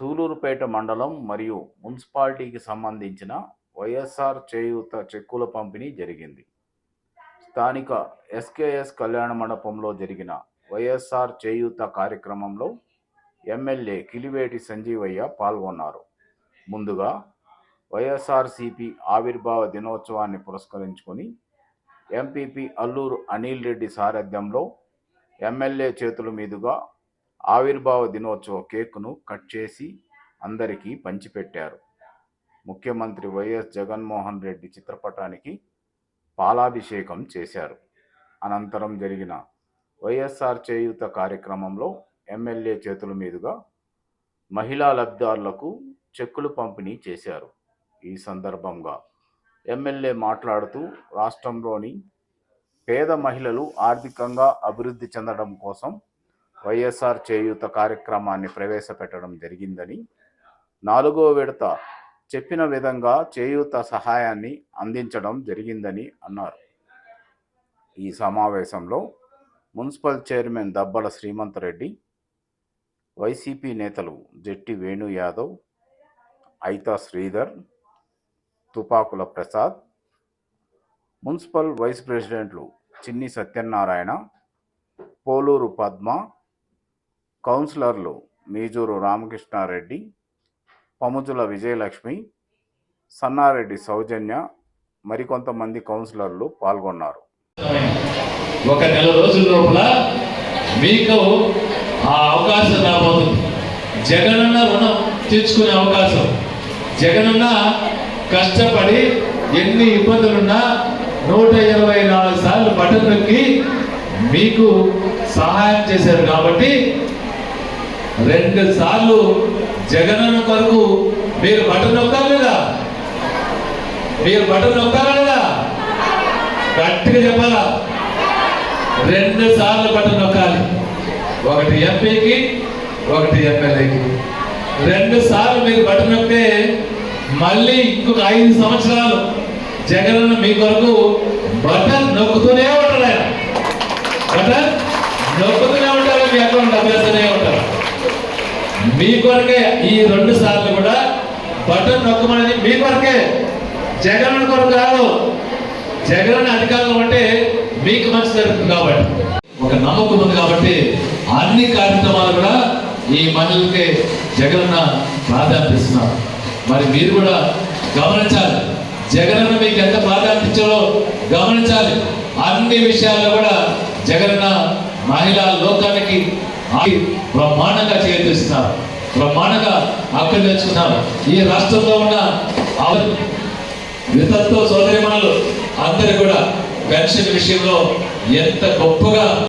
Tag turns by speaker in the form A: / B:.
A: సూలూరుపేట మండలం మరియు మున్సిపాలిటీకి సంబంధించిన వైఎస్ఆర్ చేయూత చెక్కుల పంపిణీ జరిగింది. స్థానిక ఎస్కేఎస్ కళ్యాణ మండపంలో జరిగిన వైఎస్ఆర్ చేయూత కార్యక్రమంలో ఎమ్మెల్యే కిలివేటి సంజీవయ్య పాల్గొన్నారు. ముందుగా వైఎస్ఆర్సిపి ఆవిర్భావ దినోత్సవాన్ని పురస్కరించుకొని ఎంపీపీ అల్లూరు అనిల్ రెడ్డి సారథ్యంలో ఎమ్మెల్యే చేతుల మీదుగా ఆవిర్భావ దినోత్సవ కేకును కట్ చేసి అందరికీ పంచిపెట్టారు. ముఖ్యమంత్రి వైఎస్ జగన్మోహన్ రెడ్డి చిత్రపటానికి పాలాభిషేకం చేశారు. అనంతరం జరిగిన వైఎస్ఆర్ చేయూత కార్యక్రమంలో ఎమ్మెల్యే చేతుల మీదుగా మహిళా లబ్ధిదారులకు చెక్కులు పంపిణీ చేశారు. ఈ సందర్భంగా ఎమ్మెల్యే మాట్లాడుతూ రాష్ట్రంలోని పేద మహిళలు ఆర్థికంగా అభివృద్ధి చెందడం కోసం వైఎస్ఆర్ చేయూత కార్యక్రమాన్ని ప్రవేశపెట్టడం జరిగిందని నాలుగో విడత చెప్పిన విధంగా చేయూత సహాయాన్ని అందించడం జరిగిందని అన్నారు. ఈ సమావేశంలో municipal chairman Dabbala Srimanth Reddy YCP నేతలు జెట్టి వేణు యాదవ్ ఐతా శ్రీధర్ తుపాకుల ప్రసాద్ మున్సిపల్ వైస్ ప్రెసిడెంట్లు చిన్ని సత్యనారాయణ పోలూరు పద్మ కౌన్సిలర్లు మీజూరు రామకృష్ణారెడ్డి పముజుల విజయలక్ష్మి సన్నారెడ్డి సౌజన్య మరికొంతమంది కౌన్సిలర్లు పాల్గొన్నారు.
B: ఒక నెల రోజుల లోపల మీకు ఆ అవకాశం రాబోతుంది. జగనన్న రుణం తీర్చుకునే అవకాశం. జగనన్న కష్టపడి ఎన్ని ఇబ్బందులున్నా నూట ఇరవై నాలుగు సార్లు బటన్ నొక్కి మీకు సహాయం చేశారు కాబట్టి రెండు సార్లు జగనన్న కొరకు మీరు బటన్ నొక్కాలి మీరు బటన్ నొక్కాలి లేదా? గట్టిగా చెప్పాలా? రెండు సార్లు బటన్ నొక్కాలి. ఒకటి ఎంపీకి ఒకటి ఎమ్మెల్యేకి. రెండు సార్లు మీరు బటన్ నొక్కితే మళ్ళీ ఇంకొక ఐదు సంవత్సరాలు జగనన్న మీ కొరకు బటన్ నొక్కుతూనే ఉంటారు ఆయన. బటన్ ఉంటారు మీ అకౌంట్ డబ్బేస్తూనే ఉంటారు మీ కొరకే ఈ రెండు సార్లు కూడా బటన్ నొక్కమనేది మీ కొరకే. జగన్ కొరకు కాదు. జగన్ అధికారంలో అంటే మీకు మంచి జరుగుతుంది కాబట్టి. ఒక నమ్మకం ఉంది కాబట్టి అన్ని కార్యక్రమాలు కూడా ఈ మహిళలకి జగనన్న ప్రాధాన్యత ఇస్తున్నారు. మరి మీరు కూడా గమనించాలి. జగనన్న మీకు ఎంత ప్రాధాన్యత ఇచ్చారో గమనించాలి. అన్ని విషయాల్లో కూడా జగనన్న మహిళా లోకానికి బ్రహ్మాండంగా చేస్తున్నారు. బ్రహ్మాండంగా ఆక్రమించుకున్నారు ఈ రాష్ట్రంలో ఉన్న అవ- వితంతో సోదరిమణులు అందరు కూడా పెన్షన్ విషయంలో ఎంత గొప్పగా